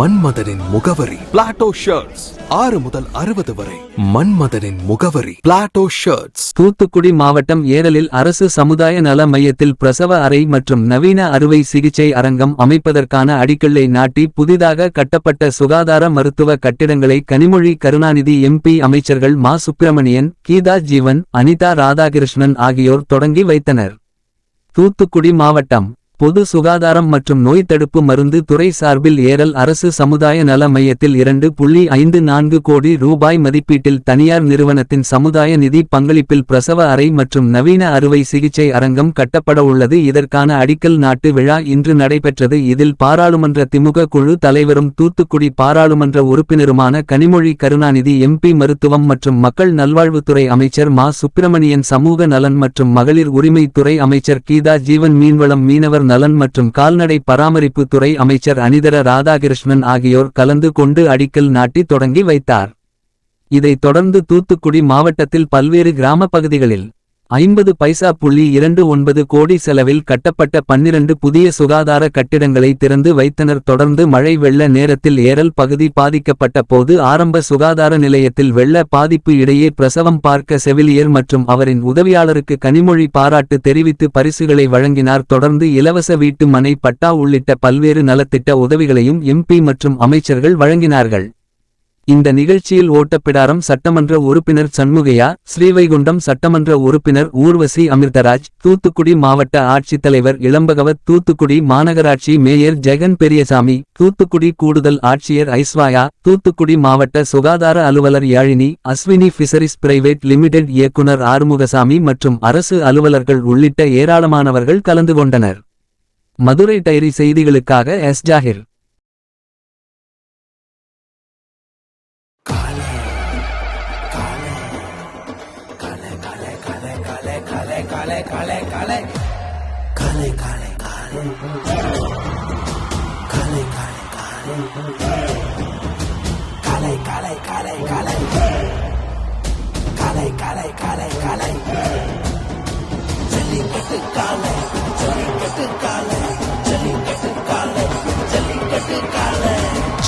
மன்மதனின் முகவரி. Plato shirts ஆறு முதல் அறுபது வரை. மன்மதனின் முகவரி. பிளாட்டோ ஷர்ட்ஸ் தூத்துக்குடி மாவட்டம் ஏரலில் அரசு சமுதாய நல மையத்தில் பிரசவ அறை மற்றும் நவீன அறுவை சிகிச்சை அரங்கம் அமைப்பதற்கான அடிக்கல்லை நாட்டி புதிதாக கட்டப்பட்ட சுகாதார மருத்துவ கட்டிடங்களை கனிமொழி கருணாநிதி எம்பி அமைச்சர்கள் மா சுப்பிரமணியன் கீதா ஜீவன் அனிதா ராதாகிருஷ்ணன் ஆகியோர் தொடங்கி வைத்தனர். தூத்துக்குடி மாவட்டம் பொது சுகாதாரம் மற்றும் நோய் தடுப்பு மருந்து துறை சார்பில் ஏரல் அரசு சமுதாய நல மையத்தில் இரண்டு புள்ளி ஐந்து நான்கு கோடி ரூபாய் மதிப்பீட்டில் தனியார் நிறுவனத்தின் சமுதாய நிதி பங்களிப்பில் பிரசவ அறை மற்றும் நவீன அறுவை சிகிச்சை அரங்கம் கட்டப்பட உள்ளது. இதற்கான அடிக்கல் நாட்டு விழா இன்று நடைபெற்றது. இதில் பாராளுமன்ற திமுக குழு தலைவரும் தூத்துக்குடி பாராளுமன்ற உறுப்பினருமான கனிமொழி கருணாநிதி எம்பி மருத்துவம் மற்றும் மக்கள் நல்வாழ்வுத்துறை அமைச்சர் மா. சுப்பிரமணியன் சமூக நலன் மற்றும் மகளிர் உரிமைத்துறை அமைச்சர் கீதா ஜீவன் மீன்வளம் மீனவர் நலன் மற்றும் கால்நடை பராமரிப்பு துறை அமைச்சர் அனிதர ராதாகிருஷ்ணன் ஆகியோர் கலந்து கொண்டு அடிக்கல் நாட்டி தொடங்கி வைத்தார். இதைத் தொடர்ந்து தூத்துக்குடி மாவட்டத்தில் பல்வேறு கிராம பகுதிகளில் ஐம்பது பைசா புள்ளி இரண்டு ஒன்பது கோடி செலவில் கட்டப்பட்ட பன்னிரண்டு புதிய சுகாதார கட்டிடங்களை திறந்து வைத்தனர். தொடர்ந்து மழை வெள்ள நேரத்தில் ஏரல் பகுதி பாதிக்கப்பட்ட போது ஆரம்ப சுகாதார நிலையத்தில் வெள்ள பாதிப்பு இடையே பிரசவம் பார்க்க செவிலியர் மற்றும் அவரின் உதவியாளருக்கு கனிமொழி பாராட்டு தெரிவித்து பரிசுகளை வழங்கினார். தொடர்ந்து இலவச வீட்டு மனை பட்டா உள்ளிட்ட பல்வேறு நலத்திட்ட உதவிகளையும் எம்பி மற்றும் அமைச்சர்கள் வழங்கினார்கள். இந்த நிகழ்ச்சியில் ஓட்டப்பிடாரம் சட்டமன்ற உறுப்பினர் சண்முகையா ஸ்ரீவைகுண்டம் சட்டமன்ற உறுப்பினர் ஊர்வசி அமிர்தராஜ் தூத்துக்குடி மாவட்ட ஆட்சித்தலைவர் இளம்பகவத் தூத்துக்குடி மாநகராட்சி மேயர் ஜெகன் பெரியசாமி தூத்துக்குடி கூடுதல் ஆட்சியர் ஐஸ்வாயா தூத்துக்குடி மாவட்ட சுகாதார அலுவலர் Yazhini Ashwini fisheries private limited இயக்குனர் ஆறுமுகசாமி மற்றும் அரசு அலுவலர்கள் உள்ளிட்ட ஏராளமானவர்கள் கலந்து கொண்டனர். மதுரை டைரி செய்திகளுக்காக எஸ். ஜாகிர். கலை கலை கலை கலை கலை கலை கலை கலை கலை கலை கலை கலை கலை கலை கலை கலை கலை